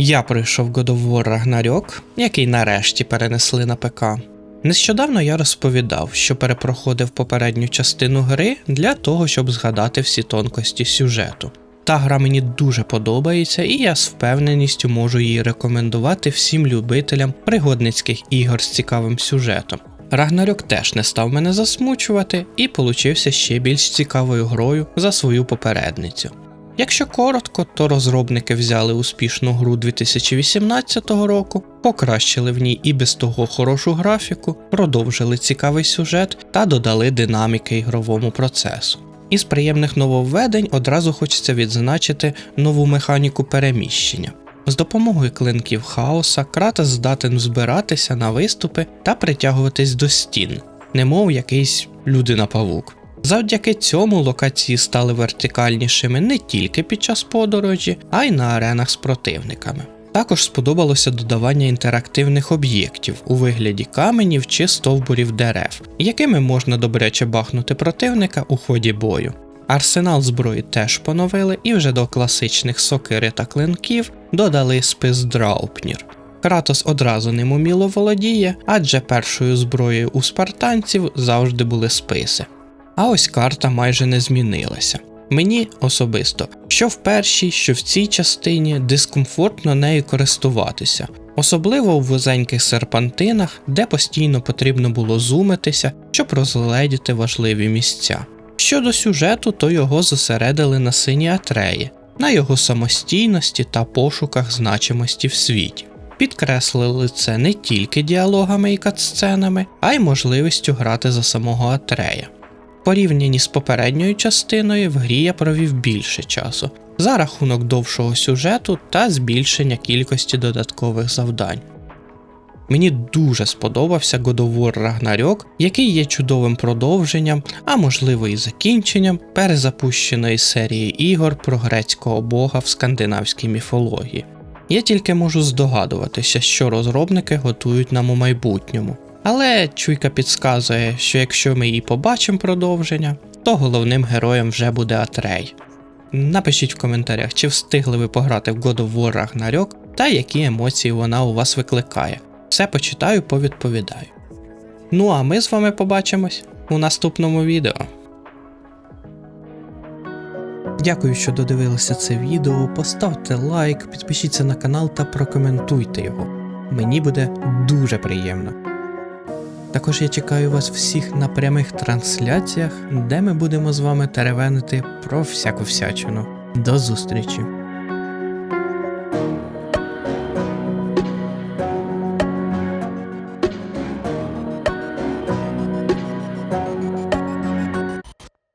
Я пройшов God of War Ragnarok, який нарешті перенесли на ПК. Нещодавно я розповідав, що перепроходив попередню частину гри для того, щоб згадати всі тонкості сюжету. Та гра мені дуже подобається, і я з впевненістю можу її рекомендувати всім любителям пригодницьких ігор з цікавим сюжетом. Рагнарьок теж не став мене засмучувати і получився ще більш цікавою грою за свою попередницю. Якщо коротко, то розробники взяли успішну гру 2018 року, покращили в ній і без того хорошу графіку, продовжили цікавий сюжет та додали динаміки ігровому процесу. Із приємних нововведень одразу хочеться відзначити нову механіку переміщення. З допомогою клинків хаоса Кратос здатен збиратися на виступи та притягуватись до стін, немов якийсь людина-павук. Завдяки цьому локації стали вертикальнішими не тільки під час подорожі, а й на аренах з противниками. Також сподобалося додавання інтерактивних об'єктів у вигляді каменів чи стовбурів дерев, якими можна добряче бахнути противника у ході бою. Арсенал зброї теж поновили і вже до класичних сокири та клинків додали спис Драупнір. Кратос одразу ним уміло володіє, адже першою зброєю у спартанців завжди були списи. А ось карта майже не змінилася. Мені особисто, що в першій, що в цій частині дискомфортно нею користуватися, особливо у вузеньких серпантинах, де постійно потрібно було зумитися, щоб розгледіти важливі місця. Щодо сюжету, то його зосередили на сині Атреї, на його самостійності та пошуках значимості в світі. Підкреслили це не тільки діалогами і катсценами, а й можливістю грати за самого Атрея. Порівняні з попередньою частиною в грі я провів більше часу за рахунок довшого сюжету та збільшення кількості додаткових завдань. Мені дуже сподобався God of War Ragnarok, який є чудовим продовженням, а можливо і закінченням перезапущеної серії ігор про грецького бога в скандинавській міфології. Я тільки можу здогадуватися, що розробники готують нам у майбутньому. Але чуйка підсказує, що якщо ми її побачимо продовження, то головним героєм вже буде Атрей. Напишіть в коментарях, чи встигли ви пограти в God of War Ragnarok та які емоції вона у вас викликає. Все почитаю, повідповідаю. Ну а ми з вами побачимось у наступному відео. Дякую, що додивилися це відео. Поставте лайк, підпишіться на канал та прокоментуйте його. Мені буде дуже приємно. Також я чекаю вас всіх на прямих трансляціях, де ми будемо з вами теревенити про всяку всячину. До зустрічі!